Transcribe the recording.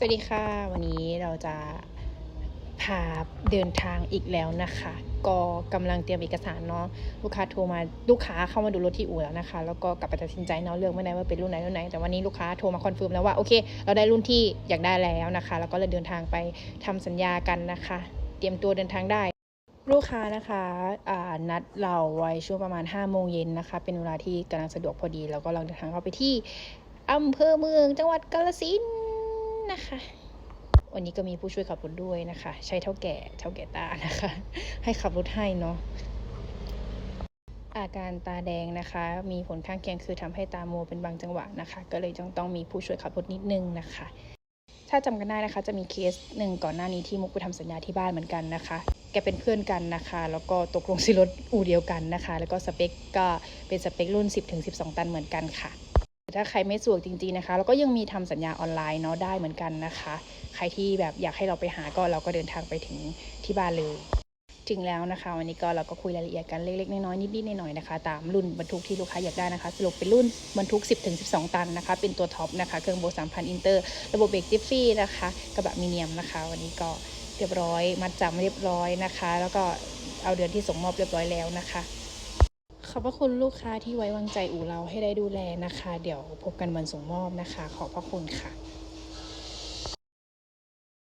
สวัสดีค่ะ วันนี้เราจะพาเดินทางอีกแล้วนะคะ ก็กำลังเตรียมเอกสารเนาะลูกค้าโทรมาลูกค้าเข้ามาดูรถที่อู่แล้วนะคะ แล้วก็กลับไปตัดสินใจเนาะเลือกไม่ได้ว่าเป็นรุ่นไหนรุ่นไหนแต่วันนี้ลูกค้าโทรมาคอนเฟิร์มแล้วว่าโอเค เราได้รุ่นที่อยากได้แล้วนะคะ แล้วก็เลยเดินทางไปทำสัญญากันนะคะ เตรียมตัวเดินทางได้ลูกค้านะคะนัดเราไว้ช่วงประมาณ5โมงเย็นนะคะ เป็นเวลาที่กำลังสะดวกพอดี แล้วก็เราเดินทางเข้าไปที่อำเภอเมืองจังหวัดกาฬสิน นะคะ วันนี้ก็มีผู้ช่วยขับรถด้วยนะคะ ใช้เท่าแก่เท่าแก่ตานะคะ ให้ขับรถให้เนาะอาการตาแดงนะคะ มีผลข้างเคียงคือทำให้ตามัวเป็นบางจังหวะนะคะ ก็เลยต้องต้องมีผู้ช่วยขับรถนิดนึงนะคะ ถ้าจำกันได้นะคะจะมีเคสหนึ่งก่อนหน้านี้ที่มุกไปทำสัญญาที่บ้านเหมือนกันนะคะ แกเป็นเพื่อนกันนะคะ แล้วก็ตกลงซื้อรถอู่เดียวกันนะคะ แล้วก็สเปคก็เป็นสเปครุ่น 10-12 ตันเหมือนกันค่ะ ถ้าใครไม่สะดวกจริงๆนะคะ แล้วก็ยังมีทำสัญญาออนไลน์เนาะได้เหมือนกันนะคะ ใครที่แบบอยากให้เราไปหาก็เราก็เดินทางไปถึงที่บ้านเลย ถึงแล้วนะคะ วันนี้ก็เราก็คุยรายละเอียดกันเล็กๆน้อยๆนิดๆหน่อยๆนะคะ ตามรุ่นบรรทุกที่ลูกค้าอยากได้นะคะ สรุปเป็นรุ่นบรรทุก 10-12 ตันนะคะ เป็นตัวท็อปนะคะ เครื่องโบ3,000อินเตอร์ระบบเบรกจิฟฟี่นะคะกระบะมีเนียมนะคะ วันนี้ก็เรียบร้อยมัดจำเรียบร้อยนะคะ แล้วก็เอาเดือนที่ส่งมอบเรียบร้อยแล้วนะคะ ขอบพระคุณลูกค้าที่ไว้วางใจอู่เราให้ได้ดูแลนะคะ เดี๋ยวพบกันวันส่งมอบนะคะ ขอบพระคุณค่ะ